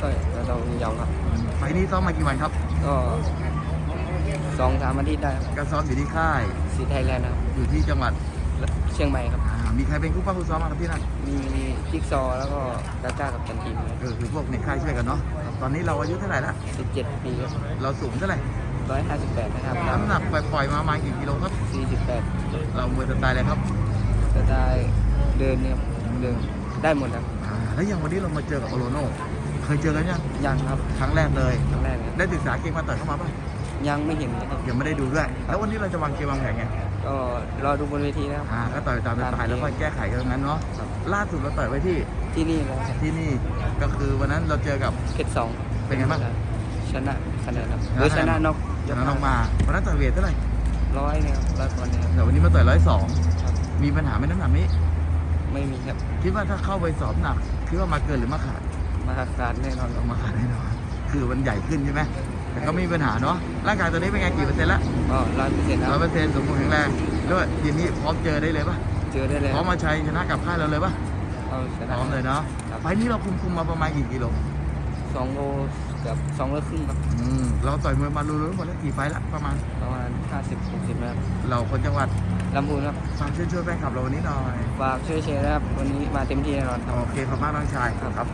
ก็จะต้องยอมครับ ไฟล์นี้ซ้อมมากี่วันครับ ก็สองสามอาทิตย์ได้ครับก็ซ้อมอยู่ที่ค่าย สีไทยแลนด์ครับอยู่ที่จังหวัดเชียงใหม่ครับ อ่ามีใครเป็นคู่ป้าคู่ซ้อมมางครับที่นั่นมีจิ๊กซอว์แล้วก็กาก้ากับจันทีมเออคือพวกในค่ายช่วยกันเนาะตอนนี้เราอายุเท่าไหร่ละสิบเจ็ดปีครับเราสูงเท่าไหร่ร้อยห้าสิบแปดนะครับน้ำหนักปล่อยๆมาประมาณกี่กิโลครับ สี่สิบแปดเรามวยสไตล์อะไรครับจะได้เดินเนี่ยเดินได้หมดครับ อ่าแล้วอย่างวันนี้เรามาเจอกับโอโลโน เคยเจอกันยังยังครับครั้งแรกเลยครั้งแรกครับได้ศึกษาเกมมาต่อยเข้ามาป่ะยังไม่เห็นเลยครับยังไม่ได้ดูด้วย แล้ววันนี้เราจะวางเกมวางแผนไงก็รอดูบนเวทีนะครับอ่าก็ต่อยตามสไตล์แล้วก็แก้ไขกันตรงนั้นเนาะครับล่าสุดเราต่อยไว้ที่ที่นี่เลยครับที่นี่ก็คือวันนั้นเราเจอกับเพชรสองเป็นไงบ้างชนะคะแนนครับชนะหรือชนะน็อกชนะน้องมาวันนั้นต่อยเวทเท่าไหร่ร้อยเนี่ยครับร้อยกว่าเนี่ยครับแต่วันนี้มาต่อยร้อยสองครับมีปัญหาไหมน้ำหนักนี้ ไม่มีครับ คิดว่าถ้าเข้าไปสอบหนักคิดว่ามาเกินหรือมาขาด มาขาดแน่นอนคต้รัอบงมาขาดแน่นอนคือมันใหญ่ขึ้นใช่ไหมแต่ก็ไม่มีปัญหาเนาะร่างกายตอนนี้เป็นไงกี่เปอร์เซ็นต์ละก็ร้อยเปอร์เซ็นต์คร้รัอบยเปอร์เซ็นต์สมบูรณ์แข็งแรงแล้วทีนี้พร้อมเจอได้เลยปะเจอได้เลยพร้อมมาชัยชนะกับค่ายเราเลยปะเอาชพนะร้อมเลยเนาะครับไฟล์นี้เราคุมคุมมาประมาณกี่กิโลสองโลกับสองโลครึ่งครับอืมเราต่อยมวยมารู้ๆหมดแล้วกี่ไฟล์ละประมาณประมาณห้าสิบหกสิบนะครับเราคนจังหวัดลำพูนครับฝากช่วยช่วยๆแฟนคลับเราวันนี้หน่อยฝากช่วยเชียร์นะครับวันนี้มาเต็มที่แน่นอนครับโอเคขอบคุณมากน้องชายครับครับ